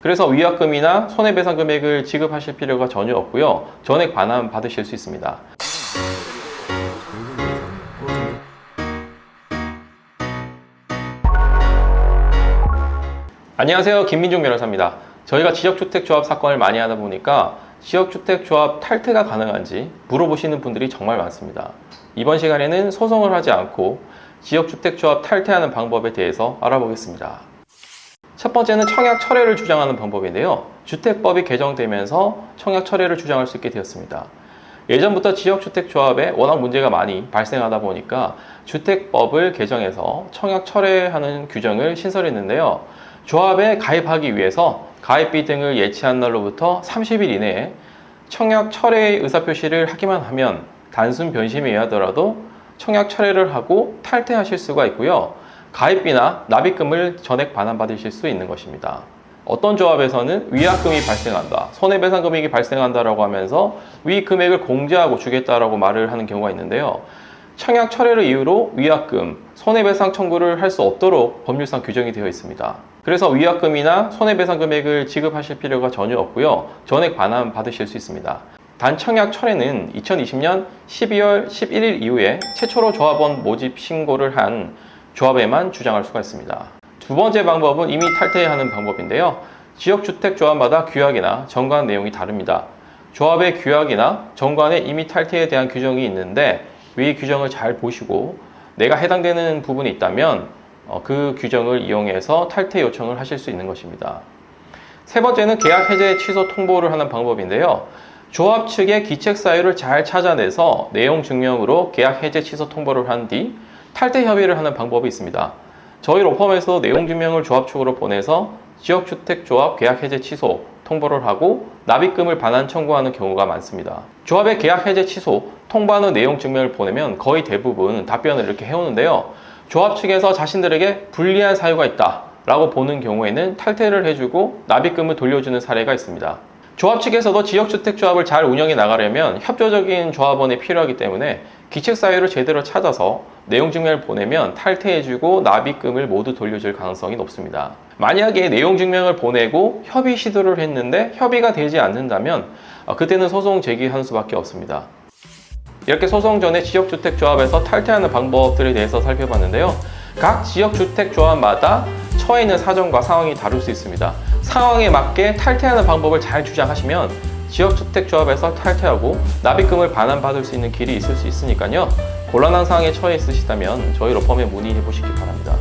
그래서 위약금이나 손해배상 금액을 지급하실 필요가 전혀 없고요. 전액 반환 받으실 수 있습니다. 안녕하세요. 김민종 변호사입니다. 저희가 지역주택조합 사건을 많이 하다 보니까 지역주택조합 탈퇴가 가능한지 물어보시는 분들이 정말 많습니다. 이번 시간에는 소송을 하지 않고 지역주택조합 탈퇴하는 방법에 대해서 알아보겠습니다. 첫 번째는 청약 철회를 주장하는 방법인데요. 주택법이 개정되면서 청약 철회를 주장할 수 있게 되었습니다. 예전부터 지역주택조합에 워낙 문제가 많이 발생하다 보니까 주택법을 개정해서 청약 철회하는 규정을 신설했는데요. 조합에 가입하기 위해서 가입비 등을 예치한 날로부터 30일 이내에 청약 철회 의사표시를 하기만 하면 단순 변심에 의하더라도 청약 철회를 하고 탈퇴하실 수가 있고요. 가입비나 납입금을 전액 반환받으실 수 있는 것입니다. 어떤 조합에서는 위약금이 발생한다, 손해배상 금액이 발생한다라고 하면서 위 금액을 공제하고 주겠다라고 말을 하는 경우가 있는데요. 청약 철회를 이유로 위약금, 손해배상 청구를 할 수 없도록 법률상 규정이 되어 있습니다. 그래서 위약금이나 손해배상 금액을 지급하실 필요가 전혀 없고요. 전액 반환 받으실 수 있습니다. 단 청약 철회는 2020년 12월 11일 이후에 최초로 조합원 모집 신고를 한 조합에만 주장할 수가 있습니다. 두 번째 방법은 이미 탈퇴하는 방법인데요. 지역주택 조합마다 규약이나 정관 내용이 다릅니다. 조합의 규약이나 정관에 이미 탈퇴에 대한 규정이 있는데 위 규정을 잘 보시고 내가 해당되는 부분이 있다면 어, 그 규정을 이용해서 탈퇴 요청을 하실 수 있는 것입니다. 세 번째는 계약 해제 취소 통보를 하는 방법인데요. 조합 측의 기책 사유를 잘 찾아내서 내용 증명으로 계약 해제 취소 통보를 한 뒤 탈퇴 협의를 하는 방법이 있습니다. 저희 로펌에서 내용 증명을 조합 측으로 보내서 지역주택 조합 계약 해제 취소 통보를 하고 납입금을 반환 청구하는 경우가 많습니다. 조합의 계약 해제 취소 통보하는 내용 증명을 보내면 거의 대부분 답변을 이렇게 해오는데요. 조합 측에서 자신들에게 불리한 사유가 있다 라고 보는 경우에는 탈퇴를 해주고 납입금을 돌려주는 사례가 있습니다. 조합 측에서도 지역주택조합을 잘 운영해 나가려면 협조적인 조합원이 필요하기 때문에 기책 사유를 제대로 찾아서 내용 증명을 보내면 탈퇴해주고 납입금을 모두 돌려줄 가능성이 높습니다. 만약에 내용 증명을 보내고 협의 시도를 했는데 협의가 되지 않는다면 어, 그때는 소송 제기하는 수밖에 없습니다. 이렇게 소송 전에 지역주택조합에서 탈퇴하는 방법들에 대해서 살펴봤는데요. 각 지역주택조합마다 처해 있는 사정과 상황이 다를 수 있습니다. 상황에 맞게 탈퇴하는 방법을 잘 주장하시면 지역주택조합에서 탈퇴하고 납입금을 반환받을 수 있는 길이 있을 수 있으니까요. 곤란한 상황에 처해 있으시다면 저희 로펌에 문의해 보시기 바랍니다.